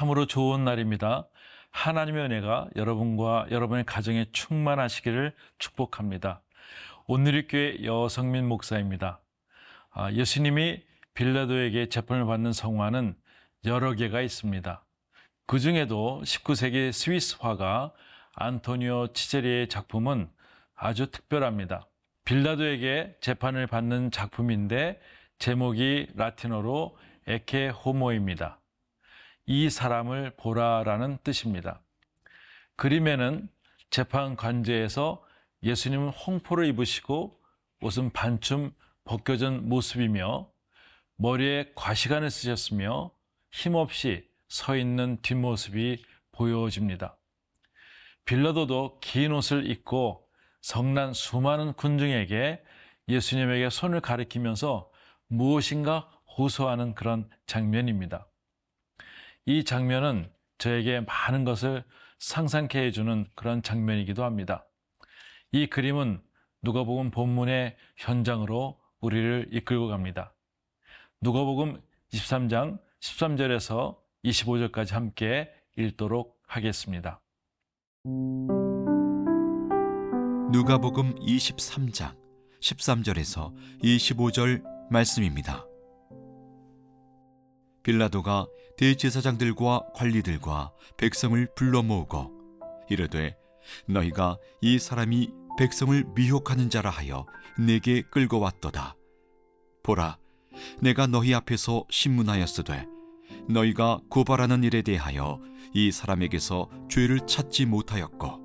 참으로 좋은 날입니다. 하나님의 은혜가 여러분과 여러분의 가정에 충만하시기를 축복합니다. 오늘의 교회 여성민 목사입니다. 아, 예수님이 빌라도에게 재판을 받는 성화는 여러 개가 있습니다. 그 중에도 19세기 스위스 화가 안토니오 치제리의 작품은 아주 특별합니다. 빌라도에게 재판을 받는 작품인데 제목이 라틴어로 에케 호모입니다. 이 사람을 보라라는 뜻입니다. 그림에는 재판 관제에서 예수님은 홍포를 입으시고 옷은 반쯤 벗겨진 모습이며 머리에 과시관을 쓰셨으며 힘없이 서 있는 뒷모습이 보여집니다. 빌라도도 긴 옷을 입고 성난 수많은 군중에게 예수님에게 손을 가리키면서 무엇인가 호소하는 그런 장면입니다. 이 장면은 저에게 많은 것을 상상케 해주는 그런 장면이기도 합니다. 이 그림은 누가복음 본문의 현장으로 우리를 이끌고 갑니다. 누가복음 23장 13절에서 25절까지 함께 읽도록 하겠습니다. 누가복음 23장 13절에서 25절 말씀입니다. 빌라도가 대제사장들과 관리들과 백성을 불러 모으고 이르되 너희가 이 사람이 백성을 미혹하는 자라 하여 내게 끌고 왔도다. 보라, 내가 너희 앞에서 신문하였으되 너희가 고발하는 일에 대하여 이 사람에게서 죄를 찾지 못하였고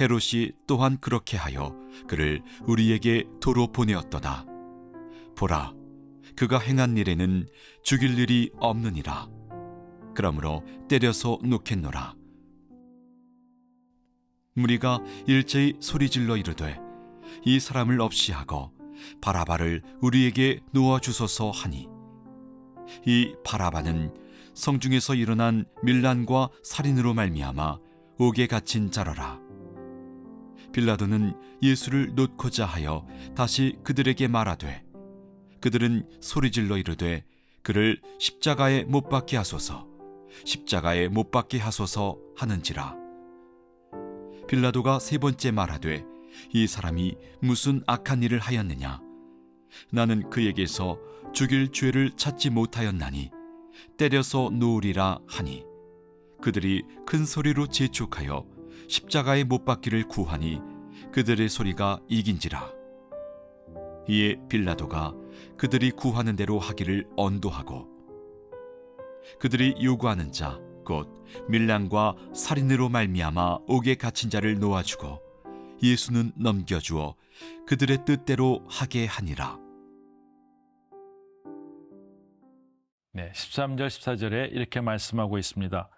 헤롯이 또한 그렇게 하여 그를 우리에게 도로 보내었도다. 보라, 그가 행한 일에는 죽일 일이 없느니라. 그러므로 때려서 놓겠노라. 무리가 일제히 소리질러 이르되 이 사람을 없이 하고 바라바를 우리에게 놓아 주소서 하니 이 바라바는 성중에서 일어난 밀란과 살인으로 말미암아 옥에 갇힌 자라라. 빌라도는 예수를 놓고자 하여 다시 그들에게 말하되 그들은 소리질러 이르되 그를 십자가에 못 박게 하소서 십자가에 못 박게 하소서 하는지라. 빌라도가 세 번째 말하되 이 사람이 무슨 악한 일을 하였느냐? 나는 그에게서 죽일 죄를 찾지 못하였나니 때려서 놓으리라 하니 그들이 큰 소리로 재촉하여 십자가에 못 박기를 구하니 그들의 소리가 이긴지라 이에 빌라도가 그들이 구하는 대로 하기를 언도하고 그들이 요구하는 자 곧 밀란과 살인으로 말미암아 옥에 갇힌 자를 놓아주고 예수는 넘겨주어 그들의 뜻대로 하게 하니라 네, 13절 14절에 이렇게 말씀하고 있습니다.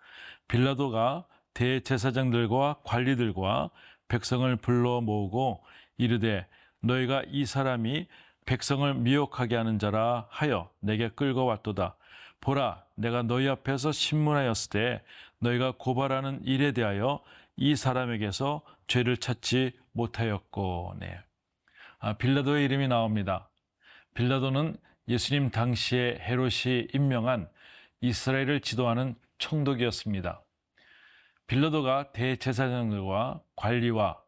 빌라도가 대제사장들과 관리들과 백성을 불러 모으고 이르되 너희가 이 사람이 백성을 미혹하게 하는 자라 하여 내게 끌고 왔도다. 보라, 내가 너희 앞에서 신문하였을 때 너희가 고발하는 일에 대하여 이 사람에게서 죄를 찾지 못하였고, 네. 아, 빌라도의 이름이 나옵니다. 빌라도는 예수님 당시에 헤롯이 임명한 이스라엘을 지도하는 총독이었습니다. 빌라도가 대제사장들과 관리와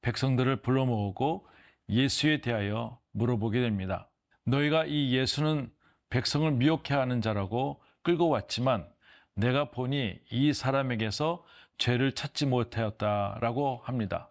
백성들을 불러 모으고 예수에 대하여 물어보게 됩니다. 너희가 이 예수는 백성을 미혹해 하는 자라고 끌고 왔지만 내가 보니 이 사람에게서 죄를 찾지 못하였다라고 합니다.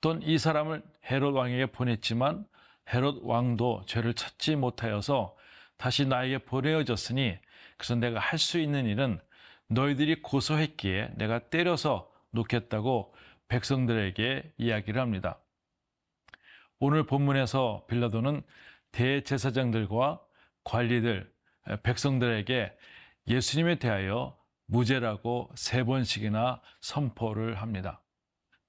또는 이 사람을 헤롯 왕에게 보냈지만 헤롯 왕도 죄를 찾지 못하여서 다시 나에게 보내어졌으니 그래서 내가 할 수 있는 일은 너희들이 고소했기에 내가 때려서 놓겠다고 백성들에게 이야기를 합니다. 오늘 본문에서 빌라도는 대제사장들과 관리들, 백성들에게 예수님에 대하여 무죄라고 세 번씩이나 선포를 합니다.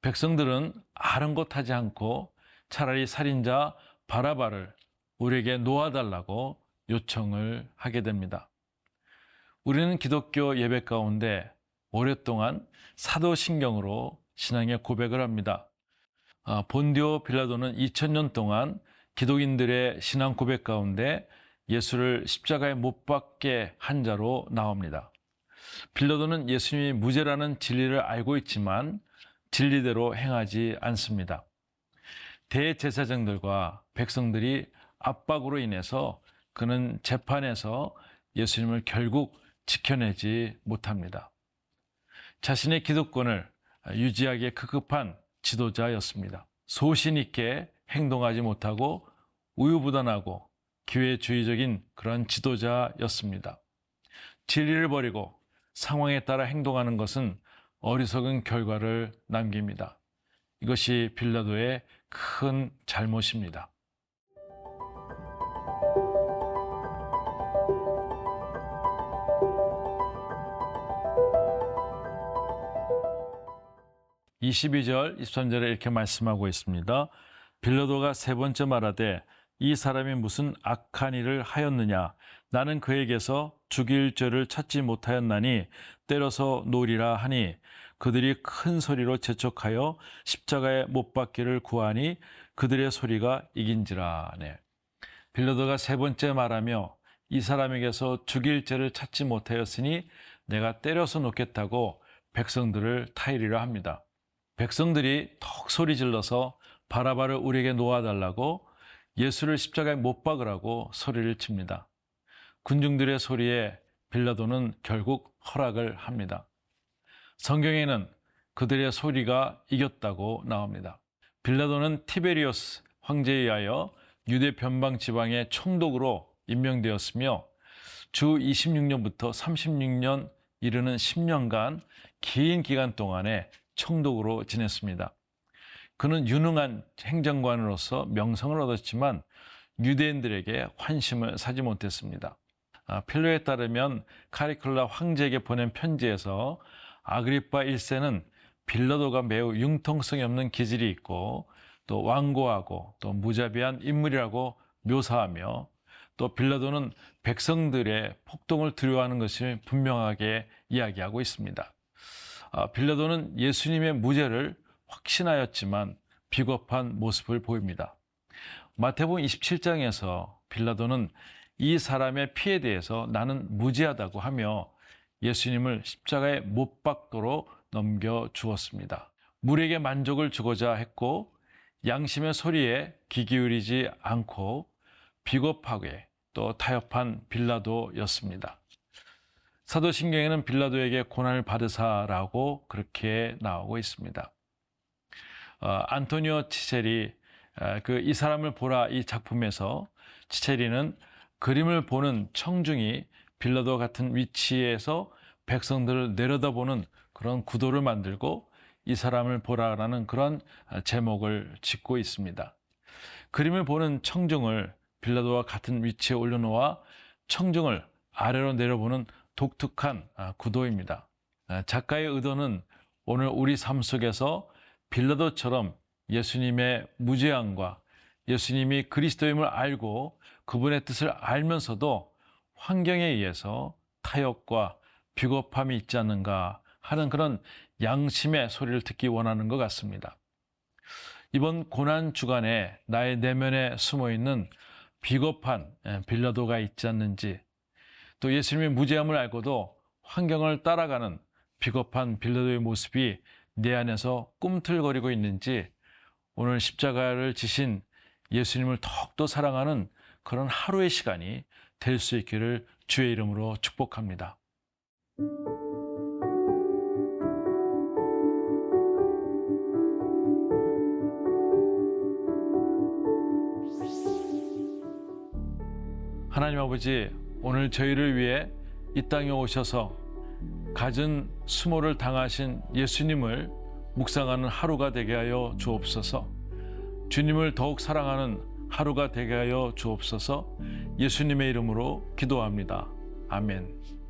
백성들은 아랑곳하지 않고 차라리 살인자 바라바를 우리에게 놓아달라고 요청을 하게 됩니다. 우리는 기독교 예배 가운데 오랫동안 사도신경으로 신앙의 고백을 합니다. 아, 본디오 빌라도는 2000년 동안 기독인들의 신앙 고백 가운데 예수를 십자가에 못 박게 한 자로 나옵니다. 빌라도는 예수님이 무죄라는 진리를 알고 있지만 진리대로 행하지 않습니다. 대제사장들과 백성들이 압박으로 인해서 그는 재판에서 예수님을 결국 지켜내지 못합니다. 자신의 기득권을 유지하기에 급급한 지도자였습니다. 소신 있게 행동하지 못하고 우유부단하고 기회주의적인 그런 지도자였습니다. 진리를 버리고 상황에 따라 행동하는 것은 어리석은 결과를 남깁니다. 이것이 빌라도의 큰 잘못입니다. (22절) (23절에) 이렇게 말씀하고 있습니다 빌라도가 세 번째 말하되 이 사람이 무슨 악한 일을 하였느냐 나는 그에게서 죽일 죄를 찾지 못하였나니 때려서 놓으리라 하니 그들이 큰 소리로 재촉하여 십자가에 못 박기를 구하니 그들의 소리가 이긴지라 네. 빌라도가 세 번째 말하며 이 사람에게서 죽일 죄를 찾지 못하였으니 내가 때려서 놓겠다고 백성들을 타이리라 합니다. 백성들이 턱 소리 질러서 바라바를 우리에게 놓아달라고 예수를 십자가에 못 박으라고 소리를 칩니다. 군중들의 소리에 빌라도는 결국 허락을 합니다. 성경에는 그들의 소리가 이겼다고 나옵니다. 빌라도는 티베리오스 황제에 의하여 유대 변방 지방의 총독으로 임명되었으며 주 26년부터 36년 이르는 10년간 긴 기간 동안에 총독으로 지냈습니다. 그는 유능한 행정관으로서 명성을 얻었지만 유대인들에게 환심을 사지 못했습니다. 아, 필로에 따르면 카리클라 황제에게 보낸 편지에서 아그리파 1세는 빌라도가 매우 융통성이 없는 기질이 있고 또 완고하고 또 무자비한 인물이라고 묘사하며 또 빌라도는 백성들의 폭동을 두려워하는 것을 분명하게 이야기하고 있습니다. 아, 빌라도는 예수님의 무죄를 확신하였지만 비겁한 모습을 보입니다. 마태복음 27장에서 빌라도는 이 사람의 피에 대해서 나는 무지하다고 하며 예수님을 십자가에 못 박도록 넘겨 주었습니다. 물에게 만족을 주고자 했고 양심의 소리에 귀 기울이지 않고 비겁하게 또 타협한 빌라도였습니다. 사도신경에는 빌라도에게 고난을 받으사라고 그렇게 나오고 있습니다. 어, 안토니오 치체리 어, 그이 사람을 보라 이 작품에서 치체리는 그림을 보는 청중이 빌라도 같은 위치에서 백성들을 내려다보는 그런 구도를 만들고 이 사람을 보라라는 그런 제목을 짓고 있습니다. 그림을 보는 청중을 빌라도와 같은 위치에 올려놓아 청중을 아래로 내려보는 독특한 구도입니다. 작가의 의도는 오늘 우리 삶 속에서 빌라도처럼 예수님의 무죄함과 예수님이 그리스도임을 알고 그분의 뜻을 알면서도 환경에 의해서 타협과 비겁함이 있지 않는가 하는 그런 양심의 소리를 듣기 원하는 것 같습니다. 이번 고난 주간에 나의 내면에 숨어 있는 비겁한 빌라도가 있지 않는지 또 예수님의 무죄함을 알고도 환경을 따라가는 비겁한 빌라도의 모습이 내 안에서 꿈틀거리고 있는지 오늘 십자가를 지신 예수님을 더욱더 사랑하는 그런 하루의 시간이 될 수 있기를 주의 이름으로 축복합니다. 하나님 아버지, 오늘 저희를 위해 이 땅에 오셔서 갖은 수모를 당하신 예수님을 묵상하는 하루가 되게 하여 주옵소서. 주님을 더욱 사랑하는 하루가 되게 하여 주옵소서. 예수님의 이름으로 기도합니다. 아멘.